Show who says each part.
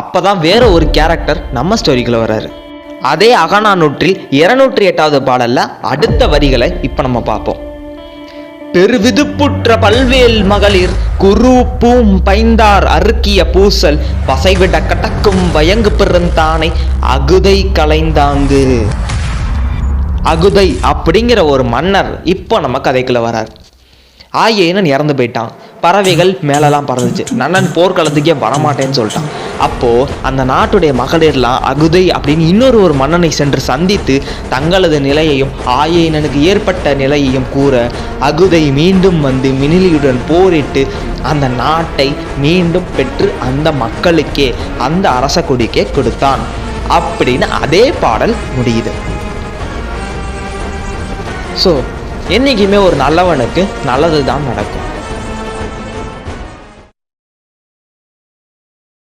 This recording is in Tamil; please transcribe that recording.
Speaker 1: அப்போ தான் வேற ஒரு கேரக்டர் நம்ம ஸ்டோரிக்குள்ளே வர்றாரு. அதே அகநானூற்றில் இருநூற்றி எட்டாவது பாடலில் அடுத்த வரிகளை இப்போ நம்ம பார்ப்போம். பெருவிதுப்புற்ற பல்வேல் மகளிர் குரு பூம் பைந்தார் அறுக்கிய பூசல் பசைவிட கட்டக்கும் வயங்கு பிறந்தானை அகுதை கலைந்தாங்கு அகுதை அப்படிங்கிற ஒரு மன்னர் இப்போ நம்ம கதைக்குள்ள வரார் ஆயேனன் இறந்து போயிட்டான். பறவைகள் மேலெல்லாம் பறந்துச்சு. நன்னன் போர்க்களத்துக்கே வரமாட்டேன்னு சொல்லிட்டான். அப்போது அந்த நாட்டுடைய மகளிர்லாம் அகுதை அப்படின்னு இன்னொரு ஒரு மன்னனை சென்று சந்தித்து தங்களது நிலையையும் ஆயேனனுக்கு ஏற்பட்ட நிலையையும் கூற அகுதை மீண்டும் வந்து மினிலியுடன் போரிட்டு அந்த நாட்டை மீண்டும் பெற்று அந்த மக்களுக்கே அந்த அரச கொடிக்கே கொடுத்தான். அப்படின்னு அதே பாடல் முடியுது. ஸோ என்றைக்குமே ஒரு நல்லவனுக்கு நல்லது தான் நடக்கும்.